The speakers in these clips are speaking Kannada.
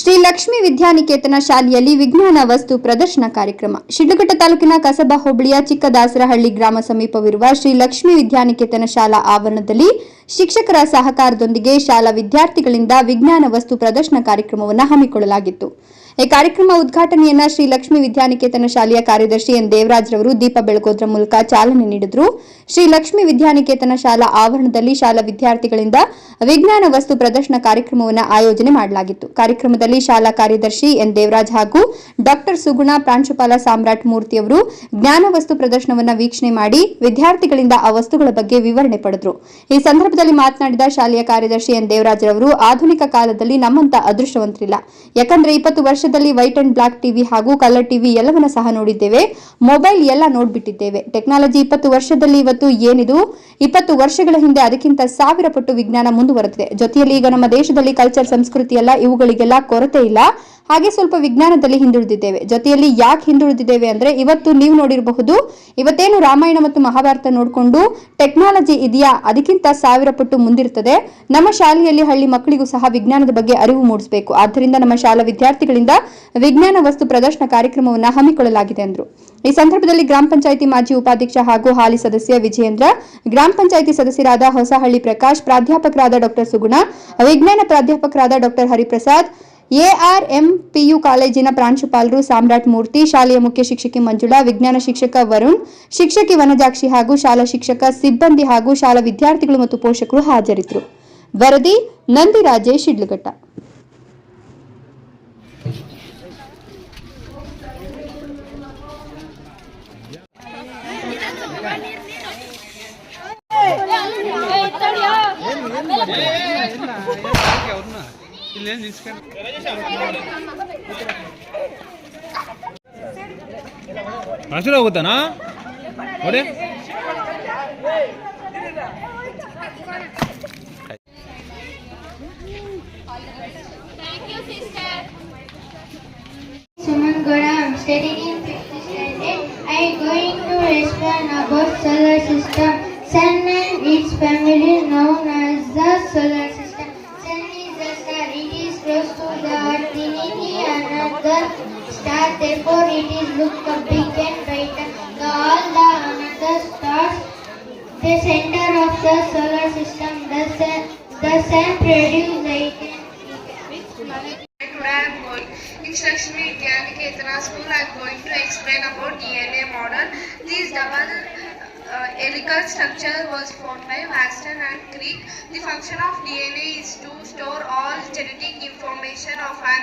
ಶ್ರೀ ಲಕ್ಷ್ಮಿ ವಿದ್ಯಾನಿಕೇತನ ಶಾಲೆಯಲ್ಲಿ ವಿಜ್ಞಾನ ವಸ್ತು ಪ್ರದರ್ಶನ ಕಾರ್ಯಕ್ರಮ. ಶಿಡ್ಲಘಟ್ಟ ತಾಲೂಕಿನ ಕಸಬಾ ಹೋಬಳಿಯ ಚಿಕ್ಕದಾಸರಹಳ್ಳಿ ಗ್ರಾಮ ಸಮೀಪವಿರುವ ಶ್ರೀ ಲಕ್ಷ್ಮಿ ವಿದ್ಯಾನಿಕೇತನ ಶಾಲಾ ಆವರಣದಲ್ಲಿ ಶಿಕ್ಷಕರ ಸಹಕಾರದೊಂದಿಗೆ ಶಾಲಾ ವಿದ್ಯಾರ್ಥಿಗಳಿಂದ ವಿಜ್ಞಾನ ವಸ್ತು ಪ್ರದರ್ಶನ ಕಾರ್ಯಕ್ರಮವನ್ನು ಹಮ್ಮಿಕೊಳ್ಳಲಾಗಿತ್ತು. ಈ ಕಾರ್ಯಕ್ರಮ ಉದ್ಘಾಟನೆಯನ್ನ ಶ್ರೀ ಲಕ್ಷ್ಮಿ ವಿದ್ಯಾನಿಕೇತನ ಶಾಲೆಯ ಕಾರ್ಯದರ್ಶಿ ಎನ್ ದೇವರಾಜ್ ರವರು ದೀಪ ಬೆಳಗೋದ್ರ ಮೂಲಕ ಚಾಲನೆ ನೀಡಿದರು. ಶ್ರೀ ಲಕ್ಷ್ಮಿ ವಿದ್ಯಾನಿಕೇತನ ಶಾಲಾ ಆವರಣದಲ್ಲಿ ಶಾಲಾ ವಿದ್ಯಾರ್ಥಿಗಳಿಂದ ವಿಜ್ಞಾನ ವಸ್ತು ಪ್ರದರ್ಶನ ಕಾರ್ಯಕ್ರಮವನ್ನು ಆಯೋಜನೆ ಮಾಡಲಾಗಿತ್ತು. ಕಾರ್ಯಕ್ರಮದಲ್ಲಿ ಶಾಲಾ ಕಾರ್ಯದರ್ಶಿ ಎನ್ ದೇವರಾಜ್ ಹಾಗೂ ಡಾಕ್ಟರ್ ಸುಗುಣ ಪ್ರಾಂಶುಪಾಲ ಸಾಮ್ರಾಟ್ ಮೂರ್ತಿಯವರು ಜ್ಞಾನ ವಸ್ತು ಪ್ರದರ್ಶನವನ್ನು ವೀಕ್ಷಣೆ ಮಾಡಿ ವಿದ್ಯಾರ್ಥಿಗಳಿಂದ ಆ ವಸ್ತುಗಳ ಬಗ್ಗೆ ವಿವರಣೆ ಪಡೆದರು. ಈ ಸಂದರ್ಭದಲ್ಲಿ ಮಾತನಾಡಿದ ಶಾಲೆಯ ಕಾರ್ಯದರ್ಶಿ ಎನ್ ದೇವರಾಜ್ ರವರು ಆಧುನಿಕ ಕಾಲದಲ್ಲಿ ನಮ್ಮಂತ ಅದೃಷ್ಟವಂತರಿಲ್ಲ. ಯಾಕಂದ್ರೆ ಇಪ್ಪತ್ತು ವರ್ಷದಲ್ಲಿ ವೈಟ್ ಅಂಡ್ ಬ್ಲಾಕ್ ಟಿವಿ ಹಾಗೂ ಕಲರ್ ಟಿವಿ ಎಲ್ಲವನ್ನ ಸಹ ನೋಡಿದ್ದೇವೆ. ಮೊಬೈಲ್ ಎಲ್ಲ ನೋಡ್ಬಿಟ್ಟಿದ್ದೇವೆ. ಟೆಕ್ನಾಲಜಿ ಇಪ್ಪತ್ತು ವರ್ಷದಲ್ಲಿ ಇವತ್ತು ಏನಿದು? ಇಪ್ಪತ್ತು ವರ್ಷಗಳ ಹಿಂದೆ ಅದಕ್ಕಿಂತ ಸಾವಿರ ಪಟ್ಟು ವಿಜ್ಞಾನ ಮುಂದುವರೆದಿದೆ. ಜೊತೆಯಲ್ಲಿ ಈಗ ನಮ್ಮ ದೇಶದಲ್ಲಿ ಕಲ್ಚರ್ ಸಂಸ್ಕೃತಿ ಎಲ್ಲ ಇವುಗಳಿಗೆಲ್ಲ ಕೊರತೆ ಇಲ್ಲ. ಹಾಗೆ ಸ್ವಲ್ಪ ವಿಜ್ಞಾನದಲ್ಲಿ ಹಿಂದುಳಿದಿದ್ದೇವೆ. ಜೊತೆಯಲ್ಲಿ ಯಾಕೆ ಹಿಂದುಳಿದಿದ್ದೇವೆ ಅಂದ್ರೆ ಇವತ್ತು ನೀವು ನೋಡಿರಬಹುದು, ಇವತ್ತೇನು ರಾಮಾಯಣ ಮತ್ತು ಮಹಾಭಾರತ ನೋಡಿಕೊಂಡು ಟೆಕ್ನಾಲಜಿ ಇದೆಯಾ? ಅದಕ್ಕಿಂತ ಸಾವಿರ ಪಟ್ಟು ಮುಂದಿರುತ್ತದೆ ನಮ್ಮ ಶಾಲೆಯಲ್ಲಿ ಹಳ್ಳಿ ಮಕ್ಕಳಿಗೂ ಸಹ ವಿಜ್ಞಾನದ ಬಗ್ಗೆ ಅರಿವು ಮೂಡಿಸಬೇಕು. ಆದ್ದರಿಂದ ನಮ್ಮ ಶಾಲಾ ವಿದ್ಯಾರ್ಥಿಗಳಿಂದ ವಿಜ್ಞಾನ ವಸ್ತು ಪ್ರದರ್ಶನ ಕಾರ್ಯಕ್ರಮವನ್ನು ಹಮ್ಮಿಕೊಳ್ಳಲಾಗಿದೆ ಎಂದರು ಈ ಸಂದರ್ಭದಲ್ಲಿ ಗ್ರಾಮ ಪಂಚಾಯಿತಿ ಮಾಜಿ ಉಪಾಧ್ಯಕ್ಷ ಹಾಗೂ ಹಾಲಿ ಸದಸ್ಯ ವಿಜಯೇಂದ್ರ, ಗ್ರಾಮ ಪಂಚಾಯಿತಿ ಸದಸ್ಯರಾದ ಹೊಸಹಳ್ಳಿ ಪ್ರಕಾಶ್, ಪ್ರಾಧ್ಯಾಪಕರಾದ ಡಾಕ್ಟರ್ ಸುಗುಣ, ವಿಜ್ಞಾನ ಪ್ರಾಧ್ಯಾಪಕರಾದ ಡಾಕ್ಟರ್ ಹರಿಪ್ರಸಾದ್ ಎಆರ್ಎಂ ಪಿಯು ಕಾಲೇಜಿನ ಪ್ರಾಂಶುಪಾಲರು ಸಾಮ್ರಾಟ್ ಮೂರ್ತಿ ಶಾಲೆಯ ಮುಖ್ಯ ಶಿಕ್ಷಕಿ ಮಂಜುಳಾ ವಿಜ್ಞಾನ ಶಿಕ್ಷಕ ವರುಣ್ ಶಿಕ್ಷಕಿ ವನಜಾಕ್ಷಿ ಹಾಗೂ ಶಾಲಾ ಶಿಕ್ಷಕ ಸಿಬ್ಬಂದಿ ಹಾಗೂ ಶಾಲಾ ವಿದ್ಯಾರ್ಥಿಗಳು ಮತ್ತು ಪೋಷಕರು ಹಾಜರಿದ್ದರು ವರದಿ ನಂದಿ ರಾಜೇಶ್ పిల్లల్ని తీసుకెళ్ళి అసలు అవుతానా ఒడే Thank you, sister. Another star. Therefore, it is look a big and brighter. The all the another stars. The center of the solar system. The sun, the sun produces light and in Lakshmi Vidyaniketana school. Am going to explain about DNA model. This double uh, helical structure was formed by Watson and Crick. The function of DNA is to store all genetic information of an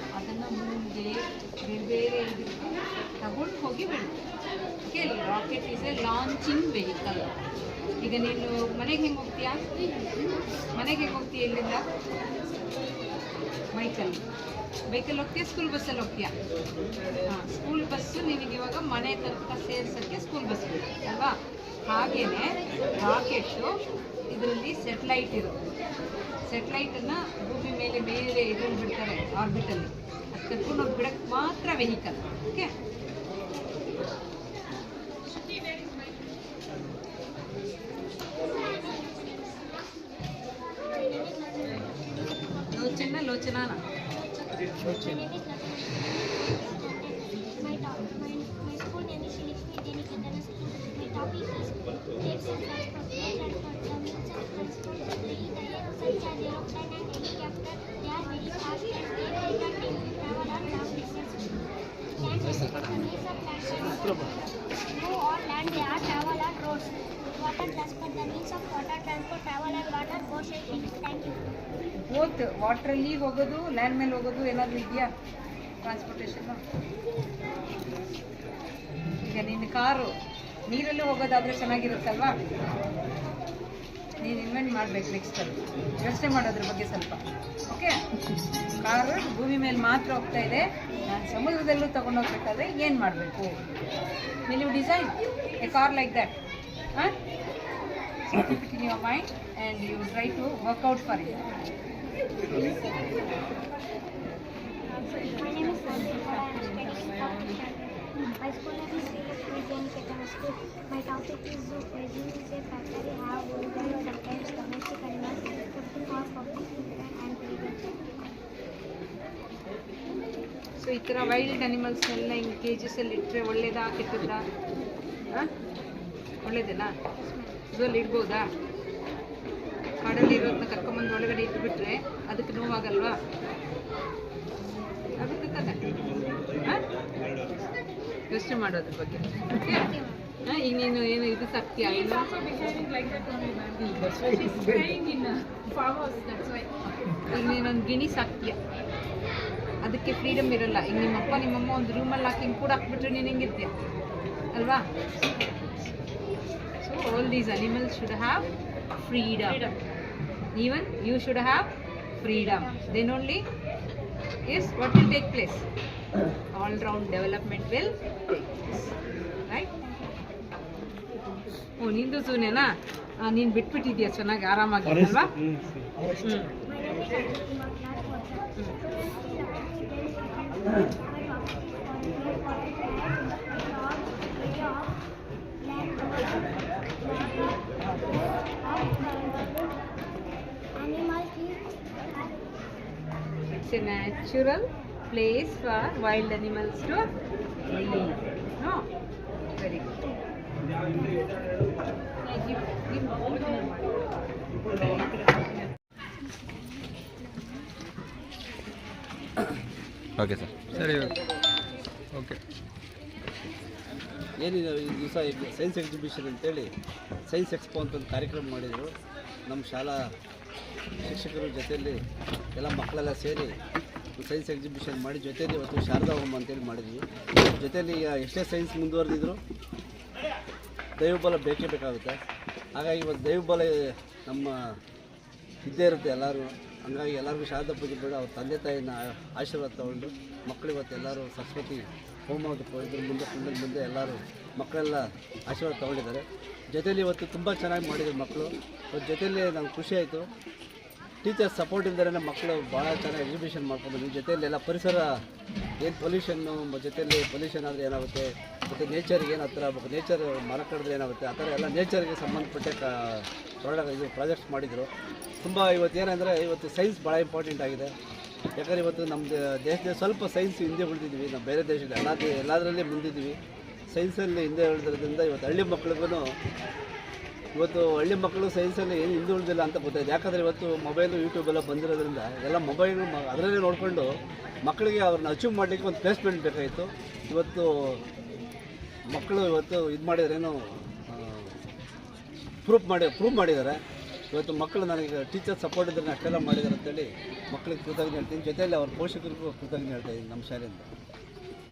ಮುಂದೆ ಬೇರೆ ಬೇರೆ ಇದಕ್ಕೆ ತಗೊಂಡು ಹೋಗಿ ಬಿಡ್ತೀವಿ ಕೇಳಿ rocket is a launching vehicle ಈಗ ನೀನು ಮನೆಗೆ ಹೆಂಗೆ ಹೋಗ್ತೀಯಾ? ಮನೆಗೆ ಹೆಂಗೆ ಹೋಗ್ತೀಯ ಇಲ್ಲಿಂದ? ಬೈಕಲ್ಲಿ ಬೈಕಲ್ಲಿ ಹೋಗ್ತೀಯ ಸ್ಕೂಲ್ ಬಸ್ಸಲ್ಲಿ ಹೋಗ್ತೀಯಾ? ಹಾಂ ಸ್ಕೂಲ್ ಬಸ್ಸು ನಿನಗೆ ಇವಾಗ ಮನೆ ತನಕ ಸೇರ್ಸೋಕ್ಕೆ ಸ್ಕೂಲ್ ಬಸ್ ಅಲ್ವಾ? ಹಾಗೆಯೇ ರಾಕೆಟ್ಟು ಇದರಲ್ಲಿ ಸೆಟ್ಲೈಟ್ ಇರುತ್ತೆ. ಸೆಟ್ಲೈಟನ್ನು ಭೂಮಿ ಮೇಲೆ ಮೇಲೆ ಇದನ್ನು ಬಿಡ್ತಾರೆ ಆರ್ಬಿಟಲ್ಲಿ ಕರ್ಕೊಂಡು ಹೋಗ್ಬಿಡಕ್ಕೆ ಮಾತ್ರ ವೆಹಿಕಲ್ ಓಕೆ ಲೋಚನ ಲೋಚನಾನ Thank you. ಪ್ರಭು ವಾಟ್ರಲ್ಲಿ ಹೋಗೋದು ಲ್ಯಾಂಡ್ ಮೇಲೆ ಹೋಗೋದು ಏನಾದ್ರು ಇದೆಯಾ? ಟ್ರಾನ್ಸ್ಪೋರ್ಟೇಷನ್ ಈಗ ನಿನ್ನ ಕಾರು ನೀರಲ್ಲಿ ಹೋಗೋದಾದ್ರೆ ಚೆನ್ನಾಗಿರುತ್ತಲ್ವಾ ನೀನು ಇನ್ವೆಂಟ್ ಮಾಡ್ಬೇಕು ನೆಕ್ಸ್ಟ್ ಯೋಚನೆ ಮಾಡೋದ್ರ ಬಗ್ಗೆ ಸ್ವಲ್ಪ. ಓಕೆ ಕಾರು ಭೂಮಿ ಮೇಲೆ ಮಾತ್ರ ಹೋಗ್ತಾ ಇದೆ ನಾನು ಸಮುದ್ರದಲ್ಲೂ ತೊಗೊಂಡೋಗ್ಬೇಕಾದ್ರೆ ಏನು ಮಾಡಬೇಕು will you design a car like that ಹಾಂ your mind and you try to work out for it. My school name is Lakshmi Vidyaniketana School. My topic is zoo. Zoo is a factory have sometimes domestic animals cooking or public. So ಈ ಥರ ವೈಲ್ಡ್ ಅನಿಮಲ್ಸ್ನೆಲ್ಲ ಹಿಂಗೆ ಕೇಜಸಲ್ಲಿ ಇಟ್ಟರೆ ಒಳ್ಳೇದಾ, ಕೆಟ್ಟದ್ದಾ? ಹಾಂ? ಒಳ್ಳೇದೇನಾ? ಇದರಲ್ಲಿ ಇಡ್ಬೋದಾ? ಕಾಡಲ್ಲಿ ಇರೋದನ್ನ ಕರ್ಕೊಂಬಂದು ಒಳಗಡೆ ಇಟ್ಬಿಟ್ರೆ ಅದಕ್ಕೆ ನೋವಾಗಲ್ವಾ? ಆಗುತ್ತೆ ತಾನೆ? ಯೋಚನೆ ಮಾಡೋದ್ರ ಬಗ್ಗೆ. ಓಕೆ ಹಾಂ ಈಗ ನೀನು ಏನು ಇದು ಸತ್ಯ ಇನ್ನೇನೊಂದು ಗಿಣಿ ಸತ್ಯ. ಅದಕ್ಕೆ ಫ್ರೀಡಮ್ ಇರಲ್ಲ. ಈಗ ನಿಮ್ಮಪ್ಪ ನಿಮ್ಮಮ್ಮ ಒಂದು ರೂಮಲ್ಲಿ ಹಾಕಿ ಹಿಂಗೆ ಕೂಡ ಹಾಕ್ಬಿಟ್ರೆ ನೀನು ಹೆಂಗಿರ್ತೀಯ? ಅಲ್ವಾ? So all these animals should have freedom even you should have freedom then only is what will take place all round development will take place ಸೊಪ್ಪು ನಿಂದು ಸೂನೆನ ನೀನ್ ಬಿಟ್ಬಿಟ್ಟಿದ್ಯ ಚೆನ್ನಾಗಿ ಆರಾಮಾಗಿಲ್ಲ it's a natural place for wild animals to very good okay sir ಸರಿ, ಓಕೆ. ಏನಿದೆ, ಈ ದಿವಸ ಸೈನ್ಸ್ ಎಕ್ಸಿಬಿಷನ್ ಅಂತೇಳಿ, ಸೈನ್ಸ್ ಎಕ್ಸ್ಪೋ ಅಂತ ಒಂದು ಕಾರ್ಯಕ್ರಮ ಮಾಡಿದರು. ನಮ್ಮ ಶಾಲಾ ಶಿಕ್ಷಕರ ಜೊತೆಯಲ್ಲಿ ಎಲ್ಲ ಮಕ್ಕಳೆಲ್ಲ ಸೇರಿ ಸೈನ್ಸ್ ಎಕ್ಸಿಬಿಷನ್ ಮಾಡಿ ಜೊತೆಯಲ್ಲಿ ಇವತ್ತು ಶಾರದಾ ಹೋಮ ಅಂತೇಳಿ ಮಾಡಿದ್ವಿ. ಜೊತೆಯಲ್ಲಿ ಎಷ್ಟೇ ಸೈನ್ಸ್ ಮುಂದುವರೆದಿದ್ರು ದೈವಬಲ ಬೇಕೇ ಬೇಕಾಗುತ್ತೆ. ಹಾಗಾಗಿ ಇವತ್ತು ದೈವಬಲ ನಮ್ಮ ಇದ್ದೇ ಇರುತ್ತೆ ಎಲ್ಲರೂ. ಹಂಗಾಗಿ ಎಲ್ಲರಿಗೂ ಶಾರದಾ ಪೂಜೆ ಬೇಡ. ಅವ್ರ ತಂದೆ ತಾಯಿನ ಆಶೀರ್ವಾದ ತಗೊಂಡು ಮಕ್ಕಳು ಇವತ್ತು ಎಲ್ಲರೂ ಸರಸ್ವತಿ ಹೋಮದ ಇದ್ರ ಮುಂದೆ ಕುಂದ್ರ ಮುಂದೆ ಎಲ್ಲರೂ ಮಕ್ಕಳೆಲ್ಲ ಆಶೀರ್ವಾದ ತೊಗೊಂಡಿದ್ದಾರೆ. ಜೊತೇಲಿ ಇವತ್ತು ತುಂಬ ಚೆನ್ನಾಗಿ ಮಾಡಿದ್ರು ಮಕ್ಕಳು. ಅವ್ರ ಜೊತೇಲಿ ನಂಗೆ ಖುಷಿ ಆಯಿತು. ಟೀಚರ್ಸ್ ಸಪೋರ್ಟ್ ಇಲ್ದೇ ಮಕ್ಕಳು ಭಾಳ ಚೆನ್ನಾಗಿ ಎಕ್ಸಿಬಿಷನ್ ಮಾಡ್ಕೊಂಡು ಜೊತೆಯಲ್ಲಿ ಎಲ್ಲ ಪರಿಸರ, ಏನು ಪೊಲ್ಯೂಷನ್ನು ಜೊತೆಯಲ್ಲಿ ಪೊಲ್ಯೂಷನ್ ಆದರೆ ಏನಾಗುತ್ತೆ? ಮತ್ತು ನೇಚರ್ಗೆ ಏನು ಹತ್ರ ಆಗ್ಬೇಕು? ನೇಚರ್ ಮರ ಕಡಿದ್ರೆ ಏನಾಗುತ್ತೆ? ಆ ಥರ ಎಲ್ಲ ನೇಚರ್ಗೆ ಸಂಬಂಧಪಟ್ಟ ಪ್ರಾಡಕ್ಟ್ ಇದು ಪ್ರಾಜೆಕ್ಟ್ಸ್ ಮಾಡಿದರು. ತುಂಬ ಇವತ್ತು ಏನಂದರೆ, ಇವತ್ತು ಸೈನ್ಸ್ ಭಾಳ ಇಂಪಾರ್ಟೆಂಟ್ ಆಗಿದೆ. ಯಾಕಂದರೆ ಇವತ್ತು ನಮ್ಮ ದೇಶದಲ್ಲಿ ಸ್ವಲ್ಪ ಸೈನ್ಸ್ ಹಿಂದೆ ಉಳಿದಿದ್ವಿ. ನಾವು ಬೇರೆ ದೇಶದಲ್ಲಿ ಎಲ್ಲ ಎಲ್ಲದರಲ್ಲಿ ಮುಂದಿದ್ವಿ. ಸೈನ್ಸಲ್ಲಿ ಹಿಂದೆ ಉಳಿದ್ರಿಂದ ಇವತ್ತು ಹಳ್ಳಿ ಮಕ್ಳಿಗೂ ಇವತ್ತು ಹಳ್ಳಿ ಮಕ್ಕಳು ಸೈನ್ಸಲ್ಲಿ ಏನು ಹಿಂದುಳಿದಿಲ್ಲ ಅಂತ ಗೊತ್ತಾಯ್ತು. ಯಾಕಂದರೆ ಇವತ್ತು ಮೊಬೈಲು ಯೂಟ್ಯೂಬೆಲ್ಲ ಬಂದಿರೋದ್ರಿಂದ ಎಲ್ಲ ಮೊಬೈಲು ಅದರಲ್ಲೇ ನೋಡಿಕೊಂಡು ಮಕ್ಕಳಿಗೆ ಅವ್ರನ್ನ ಅಚೀವ್ ಮಾಡಲಿಕ್ಕೆ ಒಂದು ಪ್ಲೇಸ್ಮೆಂಟ್ ಬೇಕಾಯಿತು. ಇವತ್ತು ಮಕ್ಕಳು ಇವತ್ತು ಇದು ಮಾಡಿದ್ರೇನು ಪ್ರೂಫ್ ಮಾಡಿ ಪ್ರೂವ್ ಮಾಡಿದ್ದಾರೆ. ಇವತ್ತು ಮಕ್ಕಳು ನನಗೆ ಟೀಚರ್ ಸಪೋರ್ಟ್ ಇದ್ರೆ ಅಷ್ಟೆಲ್ಲ ಮಾಡಿದ್ದಾರೆ ಅಂತೇಳಿ ಮಕ್ಕಳಿಗೆ ಕೃತಜ್ಞ ಹೇಳ್ತೀನಿ. ಜೊತೆಯಲ್ಲಿ ಅವ್ರ ಪೋಷಕರಿಗೂ ಕೃತಜ್ಞ ಹೇಳ್ತಾ ಇದ್ದೀನಿ ನಮ್ಮ ಶಾಲೆಯಿಂದ.